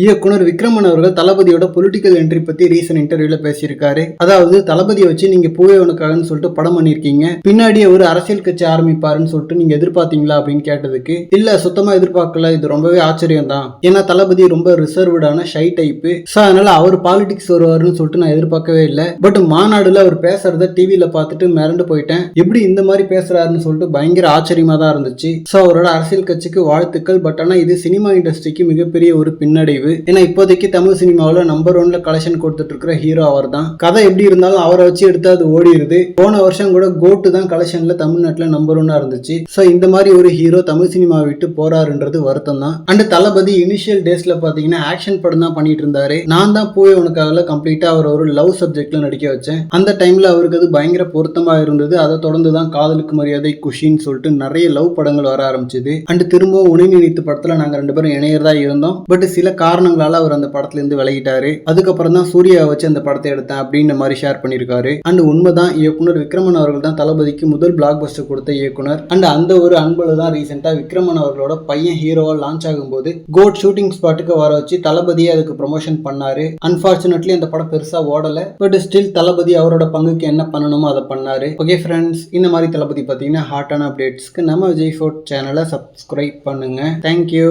இயக்குனர் விக்ரமன் அவர்கள் தளபதியோட பொலிட்டிக்கல் என்ட்ரி பத்தி ரீசன் இன்டர்வியூல பேசியிருக்காரு. அதாவது தளபதியை வச்சு நீங்க பூவே உனக்காகன்னு சொல்லிட்டு படம் பண்ணிருக்கீங்க பின்னாடி ஒரு அரசியல் கட்சி ஆரம்பிப்பாருன்னு சொல்லிட்டு நீங்க எதிர்பார்த்தீங்களா அப்படின்னு கேட்டதுக்கு இல்ல சுத்தமா எதிர்பார்க்கல. இது ரொம்பவே ஆச்சரியம் தான் ஏன்னா தளபதி ரொம்ப ரிசர்வ்டான ஷை டைப்பு ஸோ அதனால அவர் பாலிடிக்ஸ் வருவாருன்னு சொல்லிட்டு நான் எதிர்பார்க்கவே இல்லை. பட் மாநாடுல அவர் பேசுறத டிவியில பார்த்துட்டு மிரண்டு போயிட்டேன். எப்படி இந்த மாதிரி பேசுறாருன்னு சொல்லிட்டு பயங்கர ஆச்சரியமா தான் இருந்துச்சு. ஸோ அவரோட அரசியல் கட்சிக்கு வாழ்த்துக்கள். பட் ஆனா இது சினிமா இண்டஸ்ட்ரிக்கு மிகப்பெரிய ஒரு பின்னடைவு. ஏன்னா இப்போதைக்கு தமிழ் சினிமாவில் நம்பர் ஒன்ல கலெக்ஷன் கொடுத்துட்டு இருக்கிற ஹீரோ அவர் தான் கதை எப்படி இருந்தாலும் அவரை வச்சு எடுத்து அது ஓடிடுது போன வருஷம் கூட கோட்டு தான் கலெக்ஷன்ல தமிழ்நாட்டில் நம்பர் ஒன்னா இருந்துச்சு. ஸோ இந்த மாதிரி ஒரு ஹீரோ தமிழ் சினிமாவை விட்டு போறாருன்றது வருத்தம் தான் அண்ட் தளபதி இனிஷியல் டேஸ்ல பாத்தீங்கன்னா ஆக்ஷன் படம் தான் பண்ணிட்டு இருந்தாரு. நான் தான் போய் உனக்காக கம்ப்ளீட்டா அவர் ஒரு லவ் சப்ஜெக்ட்ல நடிக்க வச்சேன். அந்த டைம்ல அவருக்கு அது பயங்கர பொருத்தமா இருந்தது. அதை தொடர்ந்து தான் காதலுக்கு மரியாதை குஷின்னு சொல்லிட்டு நிறைய லவ் படங்கள் வர ஆரம்பிச்சது. அண்ட் திரும்பவும் உணை நினைத்து படத்துல நாங்க ரெண்டு பேரும் இணையறதா இருந்தோம். பட் சில காரணங்களால அவர் அந்த படத்திலிருந்து விலகிட்டாரு. அதுக்கப்புறம் தான் சூர்யாவை வச்சு அந்த படத்தை எடுத்தேன் அப்படின்ற மாதிரி ஷேர் பண்ணியிருக்காரு. அண்ட் உண்மைதான் இயக்குனர் விக்ரமன் அவர்கள் தான் தளபதிக்கு முதல் பிளாக் பஸ்டர் கொடுத்த இயக்குனர். அண்ட் அந்த ஒரு அன்புல தான் ரீசெண்டாக விக்ரமன் அவர்களோட பையன் ஹீரோவாக லான்ச் ஆகும்போது கோட் ஷூட்டிங் ஸ்பாட்டுக்கு வர வச்சு தளபதியை அதுக்கு ப்ரொமோஷன் பண்ணாரு. அன்பார்ச்சுனேட்லி அந்த படம் பெருசாக ஓடலை. பட் ஸ்டில் தளபதி அவரோட பங்குக்கு என்ன பண்ணணுமோ அதை பண்ணாரு. ஓகே ஃப்ரெண்ட்ஸ் இந்த மாதிரி தளபதி பார்த்தீங்கன்னா ஹாட்டான அப்டேட்ஸ்க்கு நம்ம விஜய் ஃபோர்ட் சேனலை சப்ஸ்கிரைப் பண்ணுங்கள் தேங்க்யூ